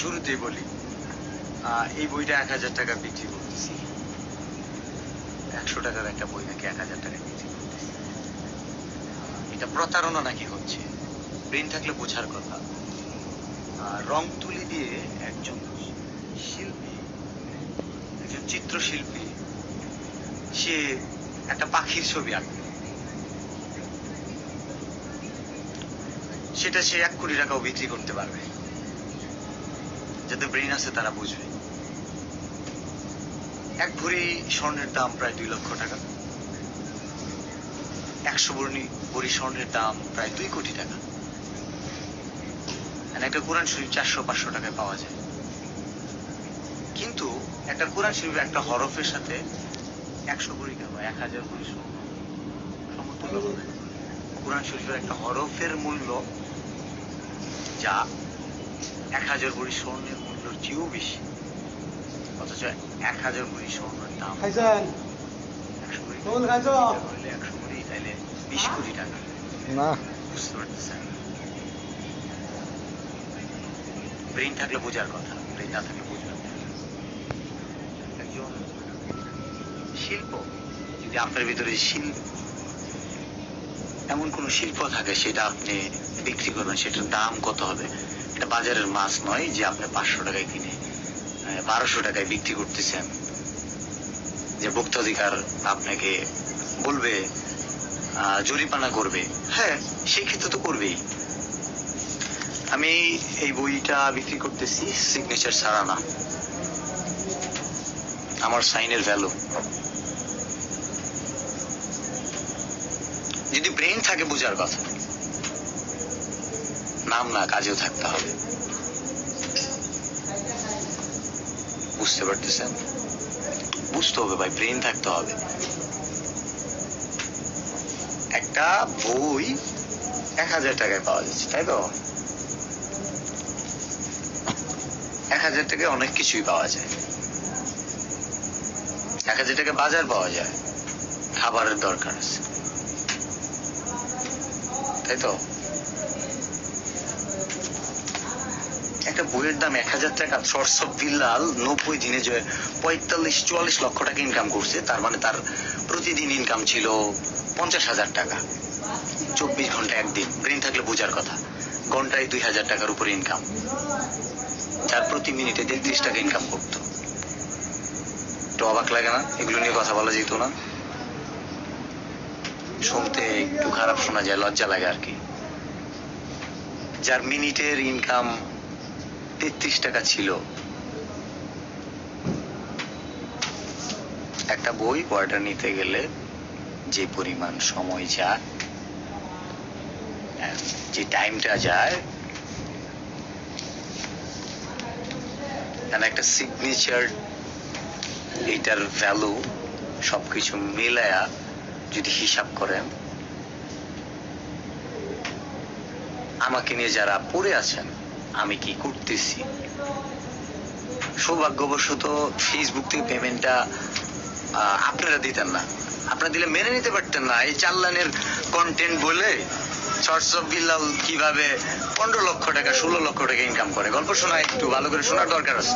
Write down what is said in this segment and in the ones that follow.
শুরুতেই বলি এই বইটা এক হাজার টাকা বিক্রি করতেছি। একশো টাকার একটা বই নাকি এক হাজার টাকা বিক্রি করতেছি। এটা প্রতারণা নাকি হচ্ছে? ব্রেন থাকলে বোঝার কথা। রং তুলি দিয়ে একজন শিল্পী, একজন চিত্রশিল্পী, সে একটা পাখির ছবি আঁকবে সেটা সে এক কোটি টাকাও বিক্রি করতে পারবে। যাদের ব্রেন আছে, তারা বুঝবে। এক ভরি স্বর্ণের দাম প্রায় দুই লক্ষ টাকা। একশো ভরি ভরি স্বর্ণের দাম প্রায় দুই কোটি টাকা। একটা কোরআন শরীফ চারশো, পাঁচশো টাকায় পাওয়া যায়। কিন্তু একটা কোরআন শরীফ একটা হরফের সাথে একশো ভরি কেন? এক হাজার ভরি সমতুল্য হবে। কোরআন শরীফের একটা হরফের মূল্য যা এক হাজার ভরি স্বর্ণের মূল্যের চেয়েও বেশি? অথচ এক হাজার ভরি স্বর্ণের দাম খাইছেন? একশো ভরি। একশো ভরি তাইলে বিশ কোটি টাকা। না। বুঝতে পারতেছেন? ব্রেন থাকলে বোঝার কথা ব্রেন না থাকলে বুঝবেন। একজন শিল্প যদি আপনার ভিতরে শিল্প এমন কোন শিল্প থাকে সেটা আপনি বিক্রি করবেন সেটার দাম কত হবে? এটা বাজারের মাছ নয় যে আপনি পাঁচশো টাকায় কিনে বারোশো টাকায় বিক্রি করতেছেন। যে ভোক্তাধিকার আপনাকে বলবে আহ, জরিমানা করবে। হ্যাঁ সেই ক্ষেত্রে তো করবেই। আমি এই বইটা বিক্রি করতেছি সিগনেচার ছাড়া না। আমার সাইনের ভ্যালু যদি ব্রেন থাকে বোঝার কথা। নাম না, কাজেও থাকতে হবে। বুঝতে পারতেছেন? বুঝতে হবে ভাই ব্রেন থাকতে হবে। একটা বই এক হাজার টাকায় পাওয়া যাচ্ছে, তাই তো? এক হাজার টাকায় অনেক কিছুই পাওয়া যায়। এক হাজার টাকা বাজার পাওয়া যায়। খাবারের দরকার আছে। তাই তো? একটা বইয়ের দাম এক হাজার টাকা অফ বিল্লাল নব্বই দিনে যে পঁয়তাল্লিশ, চুয়াল্লিশ লক্ষ টাকা ইনকাম করছে, তার মানে তার প্রতিদিন ইনকাম ছিল পঞ্চাশ হাজার টাকা। চব্বিশ ঘণ্টা একদিন ব্রেন থাকলে বোঝার কথা। ঘন্টায় দুই হাজার টাকার উপরে ইনকাম যার প্রতি মিনিটে তেত্রিশ টাকা ইনকাম করতো। একটু অবাক লাগে না? এগুলো নিয়ে কথা বলা যেত না? শুনতে একটু খারাপ শোনা যায়, লজ্জা লাগে আর কি। যার মিনিটের ইনকাম তেত্রিশ টাকা ছিল। একটা বই অর্ডার নিতে গেলে যে পরিমাণ সময় যায় যে টাইমটা যায় একটা সিগনেচার এইটার ভ্যালু সবকিছু মিলায়া যদি হিসাব করেন, আমাকে নিয়ে যারা পড়ে আছেন আমি কি করতেছি? সৌভাগ্যবশত ফেসবুক থেকে পেমেন্টটা আপনারা দিতেন না। আপনারা দিলে মেনে নিতে পারতেন না। এই চাল্লানের কন্টেন্ট বলে বিল্লাল কীভাবে পনেরো লক্ষ টাকা, ষোলো লক্ষ টাকা ইনকাম করে। গল্প শোনা, একটু ভালো করে শোনার দরকার আছে।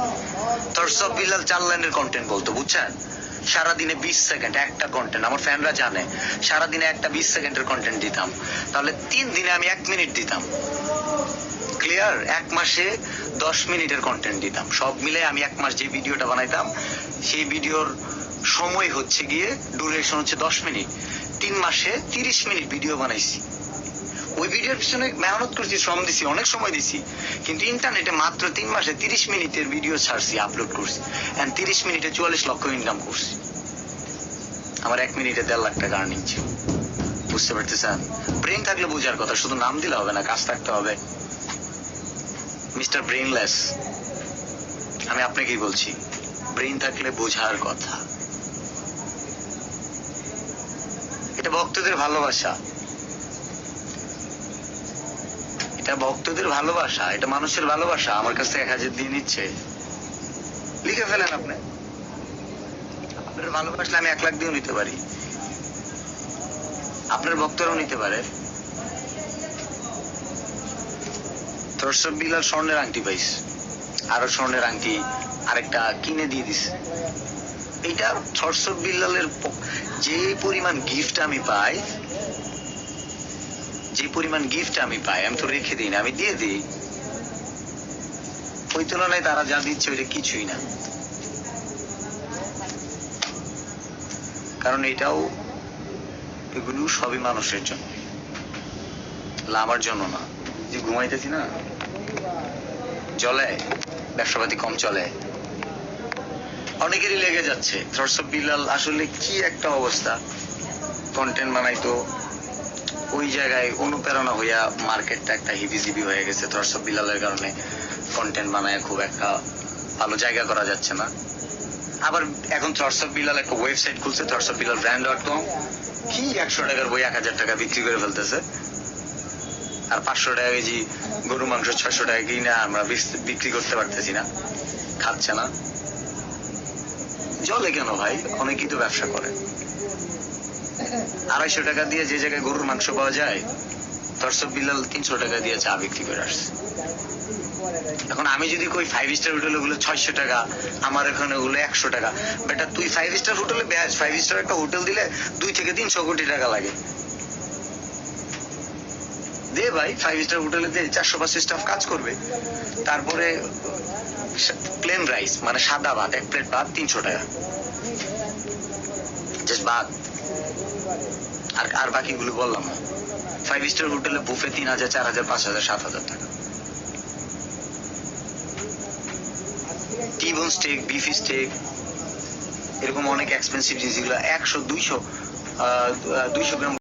শর্টস বিল্লাল চার লাইনের কন্টেন্ট বলতো, বুঝছেন? সারাদিনে বিশ সেকেন্ড একটা কন্টেন্ট আমার ফ্যানরা জানে, সারাদিনে একটা বিশ সেকেন্ডের কন্টেন্ট দিতাম। তাহলে তিন দিনে আমি এক মিনিট দিতাম। ক্লিয়ার এক মাসে দশ মিনিটের কন্টেন্ট দিতাম। সব মিলে আমি এক মাস যে ভিডিওটা বানাইতাম, সেই ভিডিওর সময় হচ্ছে গিয়ে ডুরেশন হচ্ছে দশ মিনিট। তিন মাসে তিরিশ মিনিট ভিডিও বানাইছি। ওই ভিডিওর পিছনে মেহনত করছি, শ্রম দিছি, অনেক সময় দিছি। কিন্তু ইন্টারনেটে মাত্র তিন মাসে তিরিশ মিনিটের ভিডিও ছাড়ছি আপলোড করছি। এন্ড তিরিশ মিনিটে চুয়াল্লিশ লক্ষ ইনকাম করছি। আমার এক মিনিটে দেড় লাখ টাকা আর্নিং ছিল। বুঝতে পারতেছেন? ব্রেন থাকলে বোঝার কথা, শুধু নাম দিলে হবে না, কাজ থাকতে হবে। মিস্টার ব্রেনলেস আমি আপনাকেই বলছি ব্রেন থাকলে বোঝার কথা। এটা ভক্তদের ভালোবাসা। এটা ভক্তদের ভালোবাসা, এটা মানুষের ভালোবাসা। আমার কাছে এক হাজার দিয়ে নিচ্ছে। লিখে ফেলেন আপনি। আপনার ভালোবাসলে আমি এক লাখ দিয়েও নিতে পারি। আপনার ভক্তরাও নিতে পারে। তোর সব বিলাল স্বর্ণের আংটি পাইস। আরও স্বর্ণের আংটি আরেকটা কিনে দিয়ে দিছে। এইটা ছটস বিল্লালের যে পরিমাণ গিফট আমি পাই, যে পরিমাণ গিফট আমি পাই, আমি তো রেখে দিই না, আমি দিয়ে দিই। ওই তুলনায় তারা যা দিচ্ছে ওইটা কিছুই না। কারণ এটাও এগুলো সবই মানুষের জন্য। আমার জন্য না। যে ঘুমাইতেছি না চলে, ব্যবসাপাতি কম চলে। অনেকেরই লেগে যাচ্ছে। থ্রটস বিলাল, আসলে কি একটা অবস্থা? কন্টেন্ট বানাইতো, ওই জায়গায় অনুপ্রেরণা হইয়া মার্কেটটা একটা হিবিজিবি হয়ে গেছে। থ্রটস বিলালের কারণে কন্টেন্ট বানায় খুব একটা ভালো জায়গা করা যাচ্ছে না। আবার এখন থ্রটস বিলাল একটা ওয়েবসাইট খুলছে থ্রটস বিলাল ব্র্যান্ড ডট কম কি একশো টাকার বই, এক হাজার টাকা বিক্রি করে ফেলতেছে? আর পাঁচশো টাকা কেজি গরু মাংস, ছয়শো টাকা কিনে আমরা বিক্রি করতে পারতেছি না। খাচ্ছে না। জলে কেন ভাই? অনেকেই তো ব্যবসা করে। আড়াইশো টাকা দিয়ে যে জায়গায় গরুর মাংস পাওয়া যায় দর্শক বিলাল তিনশো টাকা দিয়ে চা বিক্রি করে আসছে। এখন আমি যদি কই ফাইভ স্টার হোটেল ওগুলো ছয়শো টাকা, আমার এখানে ওগুলো একশো টাকা। বেটা, তুই ফাইভ স্টার হোটেলে ফাইভ স্টার একটা হোটেল দিলে দুই থেকে তিনশো কোটি টাকা লাগে। দে ভাই ফাইভ স্টার হোটেলে দে, চারশো পাঁচশো স্টাফ কাজ করবে। তারপরে প্লেন রাইস মানে সাদা ভাত, এক প্লেট ভাত, তিনশো টাকা। জাস্ট ভাত। আর আর বাকিগুলো বললাম। না ফাইভ স্টার হোটেলে বুফে তিন হাজার, চার হাজার, পাঁচ হাজার, সাত হাজার টাকা। টিবন স্টেক বিফ স্টেক এরকম অনেক এক্সপেন্সিভ জিনিসগুলো। একশো, দুইশো দুইশো গ্রাম